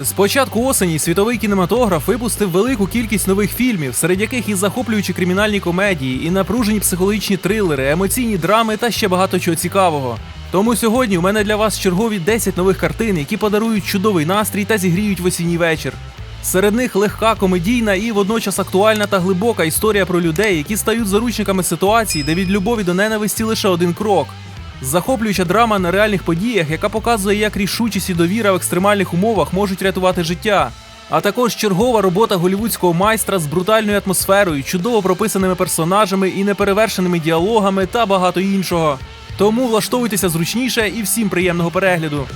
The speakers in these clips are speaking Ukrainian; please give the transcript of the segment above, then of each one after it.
З початку осені світовий кінематограф випустив велику кількість нових фільмів, серед яких і захоплюючі кримінальні комедії, і напружені психологічні трилери, емоційні драми та ще багато чого цікавого. Тому сьогодні у мене для вас чергові 10 нових картин, які подарують чудовий настрій та зігріють в осінній вечір. Серед них легка, комедійна і водночас актуальна та глибока історія про людей, які стають заручниками ситуації, де від любові до ненависті лише один крок. Захоплююча драма на реальних подіях, яка показує, як рішучість і довіра в екстремальних умовах можуть рятувати життя. А також чергова робота голівудського майстра з брутальною атмосферою, чудово прописаними персонажами і неперевершеними діалогами та багато іншого. Тому влаштовуйтеся зручніше і всім приємного перегляду.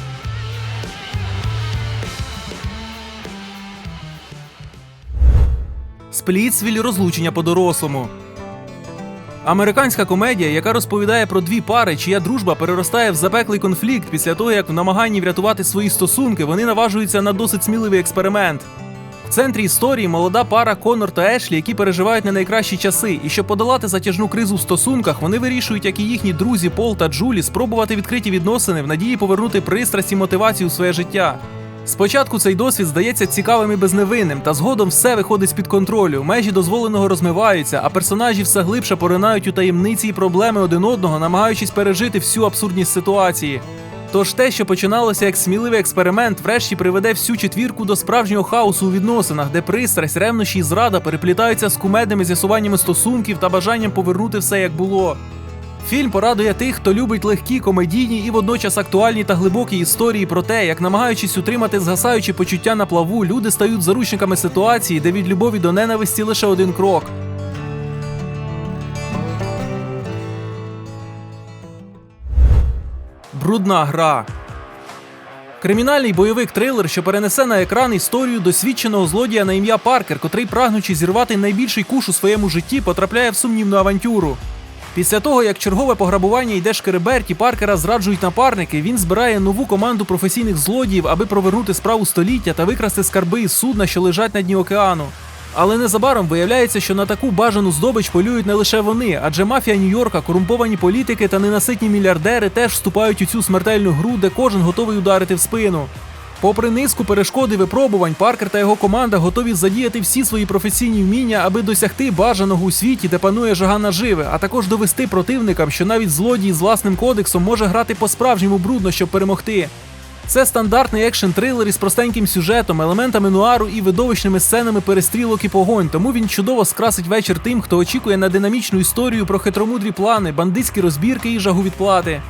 Сплітсвіль розлучення по-дорослому. Американська комедія, яка розповідає про дві пари, чия дружба переростає в запеклий конфлікт після того, як в намаганні врятувати свої стосунки вони наважуються на досить сміливий експеримент. В центрі історії молода пара Конор та Ешлі, які переживають не найкращі часи, і щоб подолати затяжну кризу в стосунках, вони вирішують, як і їхні друзі Пол та Джулі, спробувати відкриті відносини в надії повернути пристрасть і мотивацію в своє життя. Спочатку цей досвід здається цікавим і безневинним, та згодом все виходить з-під контролю. Межі дозволеного розмиваються, а персонажі все глибше поринають у таємниці і проблеми один одного, намагаючись пережити всю абсурдність ситуації. Тож те, що починалося як сміливий експеримент, врешті приведе всю четвірку до справжнього хаосу у відносинах, де пристрасть, ревнощі і зрада переплітаються з кумедними з'ясуваннями стосунків та бажанням повернути все як було. Фільм порадує тих, хто любить легкі, комедійні і водночас актуальні та глибокі історії про те, як намагаючись утримати згасаючі почуття на плаву, люди стають заручниками ситуації, де від любові до ненависті лише один крок. Брудна гра. Кримінальний бойовик трилер, що перенесе на екран історію досвідченого злодія на ім'я Паркер, котрий, прагнучи зірвати найбільший куш у своєму житті, потрапляє в сумнівну авантюру. Після того, як чергове пограбування йде шкереберті, Паркера зраджують напарники, він збирає нову команду професійних злодіїв, аби провернути справу століття та викрасти скарби із судна, що лежать на дні океану. Але незабаром виявляється, що на таку бажану здобич полюють не лише вони, адже мафія Нью-Йорка, корумповані політики та ненаситні мільярдери теж вступають у цю смертельну гру, де кожен готовий ударити в спину. Попри низку перешкод і випробувань, Паркер та його команда готові задіяти всі свої професійні вміння, аби досягти бажаного у світі, де панує жага наживи, а також довести противникам, що навіть злодій з власним кодексом може грати по-справжньому брудно, щоб перемогти. Це стандартний екшн трилер із простеньким сюжетом, елементами нуару і видовищними сценами перестрілок і погонь. Тому він чудово скрасить вечір тим, хто очікує на динамічну історію про хитромудрі плани, бандитські розбірки і жагу відплати.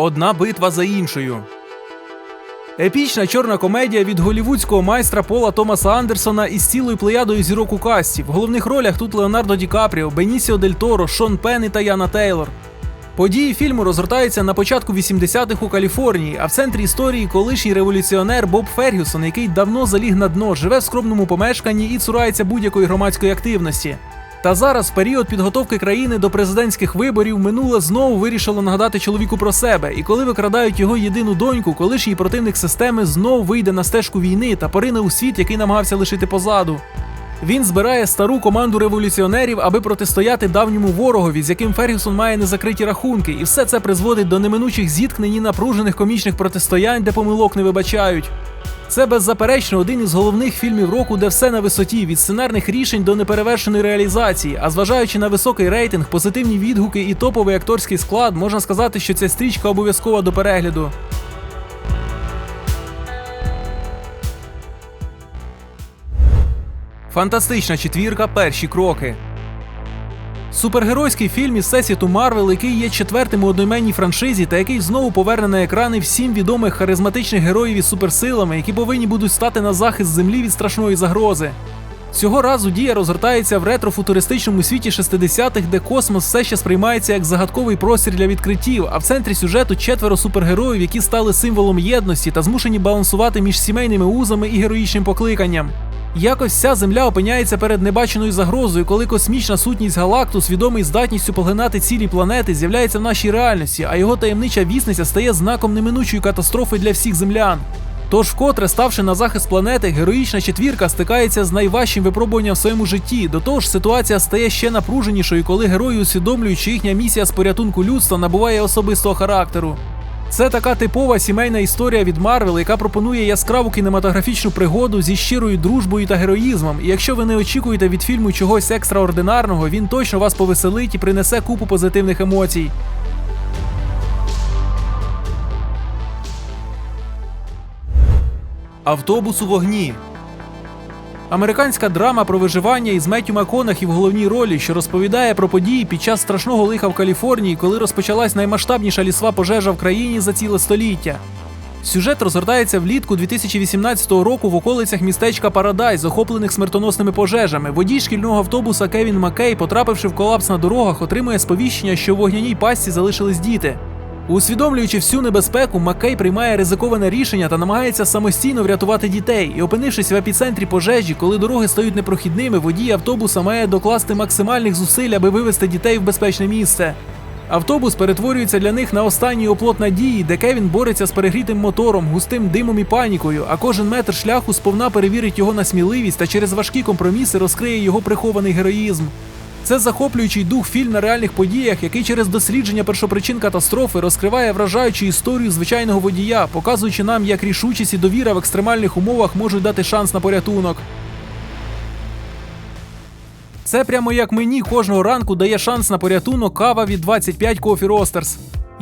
Одна битва за іншою. Епічна чорна комедія від голівудського майстра Пола Томаса Андерсона із цілою плеядою зірок у касті. В головних ролях тут Леонардо Ді Капріо, Бенісіо Дель Торо, Шон Пенн і Таяна Тейлор. Події фільму розгортаються на початку 80-х у Каліфорнії, а в центрі історії колишній революціонер Боб Фергюсон, який давно заліг на дно, живе в скромному помешканні і цурається будь-якої громадської активності. Та зараз, в період підготовки країни до президентських виборів, минуле знову вирішило нагадати чоловіку про себе. І коли викрадають його єдину доньку, колишній противник системи знов вийде на стежку війни та порине у світ, який намагався лишити позаду. Він збирає стару команду революціонерів, аби протистояти давньому ворогові, з яким Фергюсон має незакриті рахунки, і все це призводить до неминучих зіткнень і напружених комічних протистоянь, де помилок не вибачають. Це беззаперечно один із головних фільмів року, де все на висоті від сценарних рішень до неперевершеної реалізації. А зважаючи на високий рейтинг, позитивні відгуки і топовий акторський склад, можна сказати, що ця стрічка обов'язкова до перегляду. Фантастична четвірка. Перші кроки. Супергеройський фільм із всесвіту Марвел, який є четвертим у одноіменній франшизі, та який знову поверне на екрани всім відомих харизматичних героїв із суперсилами, які повинні будуть стати на захист землі від страшної загрози. Цього разу дія розгортається в ретро-футуристичному світі 60-х, де космос все ще сприймається як загадковий простір для відкриттів, а в центрі сюжету четверо супергероїв, які стали символом єдності та змушені балансувати між сімейними узами і героїчним покликанням. Якось вся земля опиняється перед небаченою загрозою, коли космічна сутність Галактус, відомий здатністю поглинати цілі планети, з'являється в нашій реальності, а його таємнича вісниця стає знаком неминучої катастрофи для всіх землян. Тож, вкотре, ставши на захист планети, героїчна четвірка стикається з найважчим випробуванням в своєму житті. До того ж, ситуація стає ще напруженішою, коли герої усвідомлюють, що їхня місія з порятунку людства набуває особистого характеру. Це така типова сімейна історія від Марвел, яка пропонує яскраву кінематографічну пригоду зі щирою дружбою та героїзмом. І якщо ви не очікуєте від фільму чогось екстраординарного, він точно вас повеселить і принесе купу позитивних емоцій. Автобус у вогні. Американська драма про виживання із Меттю МакКонахі в головній ролі, що розповідає про події під час страшного лиха в Каліфорнії, коли розпочалась наймасштабніша лісова пожежа в країні за ціле століття. Сюжет розгортається влітку 2018 року в околицях містечка Парадайз, охоплених смертоносними пожежами. Водій шкільного автобуса Кевін Маккей, потрапивши в колапс на дорогах, отримує сповіщення, що в вогняній пастці залишились діти. Усвідомлюючи всю небезпеку, Маккей приймає ризиковане рішення та намагається самостійно врятувати дітей. І опинившись в епіцентрі пожежі, коли дороги стають непрохідними, водій автобуса має докласти максимальних зусиль, аби вивести дітей в безпечне місце. Автобус перетворюється для них на останній оплот надії, де Кевін бореться з перегрітим мотором, густим димом і панікою, а кожен метр шляху сповна перевірить його на сміливість та через важкі компроміси розкриє його прихований героїзм. Це захоплюючий дух фільм на реальних подіях, який через дослідження першопричин катастрофи розкриває вражаючу історію звичайного водія, показуючи нам, як рішучість і довіра в екстремальних умовах можуть дати шанс на порятунок. Це прямо як мені кожного ранку дає шанс на порятунок кава від 25 Coffee Roasters.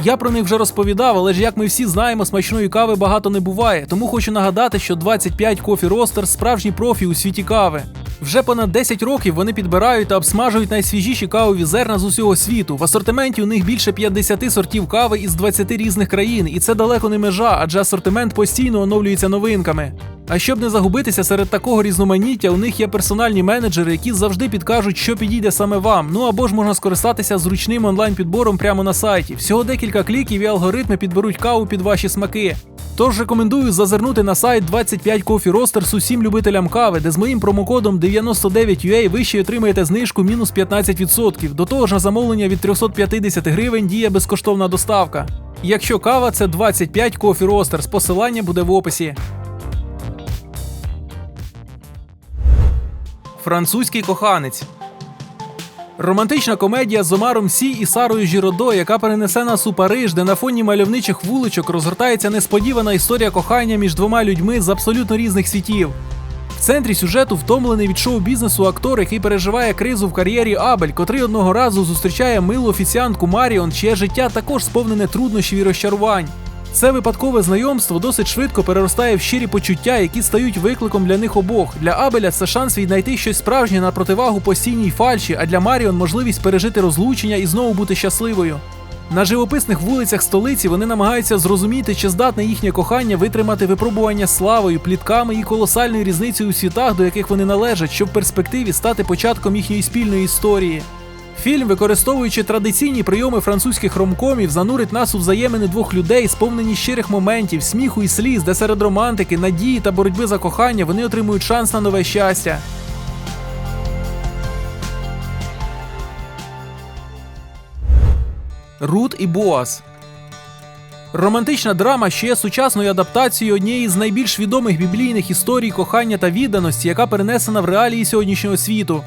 Я про них вже розповідав, але ж як ми всі знаємо, смачної кави багато не буває. Тому хочу нагадати, що 25 Coffee Roasters – справжні профі у світі кави. Вже понад 10 років вони підбирають та обсмажують найсвіжіші кавові зерна з усього світу. В асортименті у них більше 50 сортів кави із 20 різних країн, і це далеко не межа, адже асортимент постійно оновлюється новинками. А щоб не загубитися серед такого різноманіття, у них є персональні менеджери, які завжди підкажуть, що підійде саме вам. Ну або ж можна скористатися зручним онлайн-підбором прямо на сайті. Всього декілька кліків і алгоритми підберуть каву під ваші смаки. Тож рекомендую зазирнути на сайт 25 Coffee Roasters усім любителям кави, де з моїм промокодом 99UA ви ще отримаєте знижку мінус 15%. До того ж на замовлення від 350 гривень діє безкоштовна доставка. Якщо кава, це 25 Coffee Roasters, посилання буде в описі. Французький коханець. Романтична комедія з Омаром Сі і Сарою Жіродо, яка перенесе нас у Париж, де на фоні мальовничих вуличок розгортається несподівана історія кохання між двома людьми з абсолютно різних світів. В центрі сюжету втомлений від шоу-бізнесу актор, який переживає кризу в кар'єрі Абель, котрий одного разу зустрічає милу офіціантку Маріон, чиє життя також сповнене труднощів і розчарувань. Це випадкове знайомство досить швидко переростає в щирі почуття, які стають викликом для них обох. Для Абеля це шанс віднайти щось справжнє на противагу постійній фальші, а для Маріон можливість пережити розлучення і знову бути щасливою. На живописних вулицях столиці вони намагаються зрозуміти, чи здатне їхнє кохання витримати випробування славою, плітками і колосальною різницею у світах, до яких вони належать, щоб в перспективі стати початком їхньої спільної історії. Фільм, використовуючи традиційні прийоми французьких ромкомів, занурить нас у взаємини двох людей, сповнені щирих моментів, сміху і сліз, де серед романтики, надії та боротьби за кохання вони отримують шанс на нове щастя. Рут і Боас. Романтична драма ще є сучасною адаптацією однієї з найбільш відомих біблійних історій кохання та відданості, яка перенесена в реалії сьогоднішнього світу.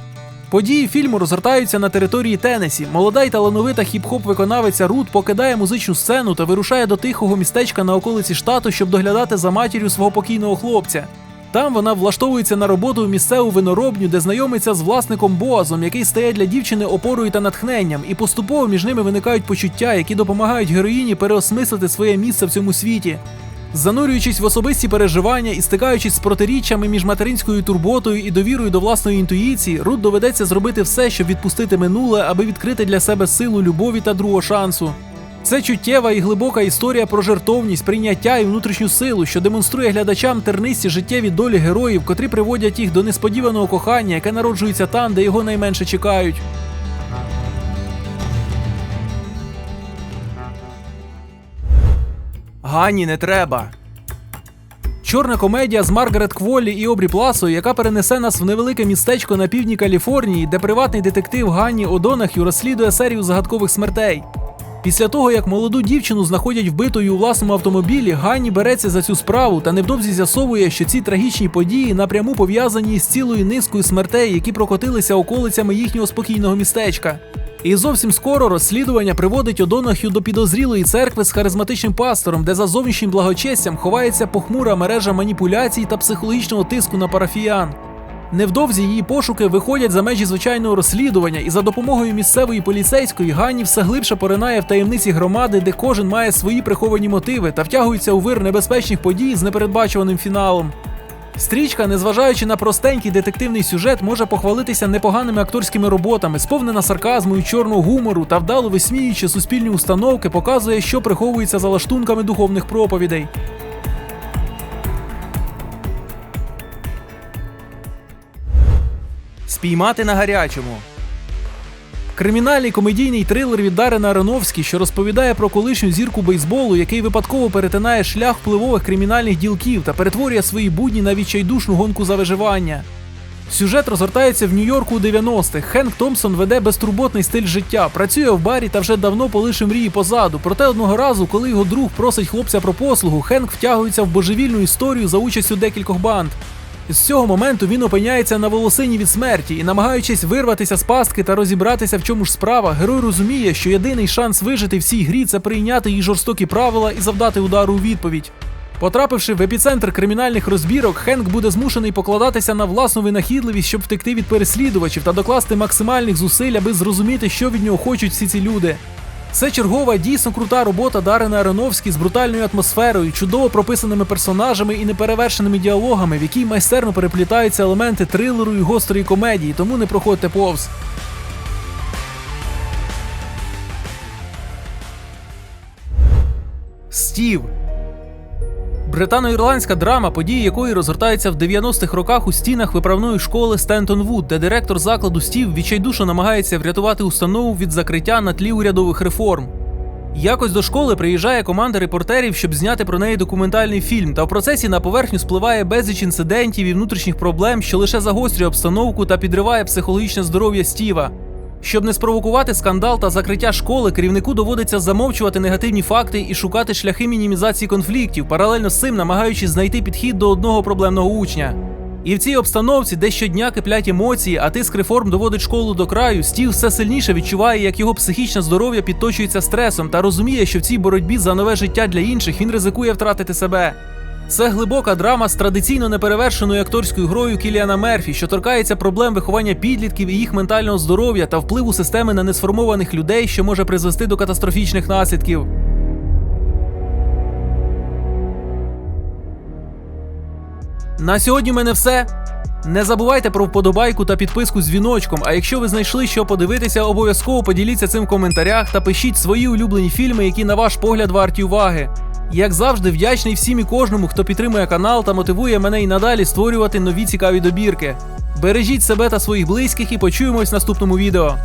Події фільму розгортаються на території Теннесі. Молода й талановита хіп-хоп виконавиця Рут покидає музичну сцену та вирушає до тихого містечка на околиці штату, щоб доглядати за матір'ю свого покійного хлопця. Там вона влаштовується на роботу у місцеву виноробню, де знайомиться з власником Боазом, який стає для дівчини опорою та натхненням, і поступово між ними виникають почуття, які допомагають героїні переосмислити своє місце в цьому світі. Занурюючись в особисті переживання і стикаючись з протиріччями між материнською турботою і довірою до власної інтуїції, Рут доведеться зробити все, щоб відпустити минуле, аби відкрити для себе силу любові та другого шансу. Це чуттєва і глибока історія про жертовність, прийняття і внутрішню силу, що демонструє глядачам тернисті життєві долі героїв, котрі приводять їх до несподіваного кохання, яке народжується там, де його найменше чекають. Гані не треба. Чорна комедія з Маргарет Кволлі і Обрі Пласою, яка перенесе нас в невелике містечко на півдні Каліфорнії, де приватний детектив Ганні Одонахю розслідує серію загадкових смертей. Після того, як молоду дівчину знаходять вбитою у власному автомобілі, Ганні береться за цю справу та невдовзі з'ясовує, що ці трагічні події напряму пов'язані з цілою низкою смертей, які прокотилися околицями їхнього спокійного містечка. І зовсім скоро розслідування приводить Одонахю до підозрілої церкви з харизматичним пастором, де за зовнішнім благочестям ховається похмура мережа маніпуляцій та психологічного тиску на парафіян. Невдовзі її пошуки виходять за межі звичайного розслідування, і за допомогою місцевої поліцейської Ганні все глибше поринає в таємниці громади, де кожен має свої приховані мотиви та втягується у вир небезпечних подій з непередбачуваним фіналом. Стрічка, незважаючи на простенький детективний сюжет, може похвалитися непоганими акторськими роботами, сповнена сарказму і чорного гумору та вдало висміюючи суспільні установки, показує, що приховується за лаштунками духовних проповідей. Спіймати на гарячому. Кримінальний комедійний трилер від Дарена Аронофські, що розповідає про колишню зірку бейсболу, який випадково перетинає шлях впливових кримінальних ділків та перетворює свої будні на відчайдушну гонку за виживання. Сюжет розгортається в Нью-Йорку у 90-х. Хенк Томпсон веде безтурботний стиль життя, працює в барі та вже давно полишив мрії позаду. Проте одного разу, коли його друг просить хлопця про послугу, Хенк втягується в божевільну історію за участю декількох банд. З цього моменту він опиняється на волосині від смерті і, намагаючись вирватися з пастки та розібратися, в чому ж справа, герой розуміє, що єдиний шанс вижити в цій грі це прийняти її жорстокі правила і завдати удару у відповідь. Потрапивши в епіцентр кримінальних розбірок, Хенк буде змушений покладатися на власну винахідливість, щоб втекти від переслідувачів та докласти максимальних зусиль, аби зрозуміти, що від нього хочуть всі ці люди. Це чергова дійсно крута робота Дарина Ароновські з брутальною атмосферою, чудово прописаними персонажами і неперевершеними діалогами, в якій майстерно переплітаються елементи трилеру і гострої комедії, тому не проходьте повз. Стів Британо-ірландська драма, події якої розгортаються в 90-х роках у стінах виправної школи Стентон Вуд, де директор закладу Стів відчайдушно намагається врятувати установу від закриття на тлі урядових реформ. Якось до школи приїжджає команда репортерів, щоб зняти про неї документальний фільм, та в процесі на поверхню спливає безліч інцидентів і внутрішніх проблем, що лише загострює обстановку та підриває психологічне здоров'я Стіва. Щоб не спровокувати скандал та закриття школи, керівнику доводиться замовчувати негативні факти і шукати шляхи мінімізації конфліктів, паралельно з цим намагаючись знайти підхід до одного проблемного учня. І в цій обстановці, де щодня киплять емоції, а тиск реформ доводить школу до краю, Стів все сильніше відчуває, як його психічне здоров'я підточується стресом та розуміє, що в цій боротьбі за нове життя для інших він ризикує втратити себе. Це глибока драма з традиційно неперевершеною акторською грою Кіліана Мерфі, що торкається проблем виховання підлітків і їх ментального здоров'я та впливу системи на несформованих людей, що може призвести до катастрофічних наслідків. На сьогодні в мене все. Не забувайте про вподобайку та підписку з дзвіночком. А якщо ви знайшли що подивитися, обов'язково поділіться цим в коментарях та пишіть свої улюблені фільми, які на ваш погляд варті уваги. Як завжди, вдячний всім і кожному, хто підтримує канал та мотивує мене і надалі створювати нові цікаві добірки. Бережіть себе та своїх близьких і почуємось в наступному відео.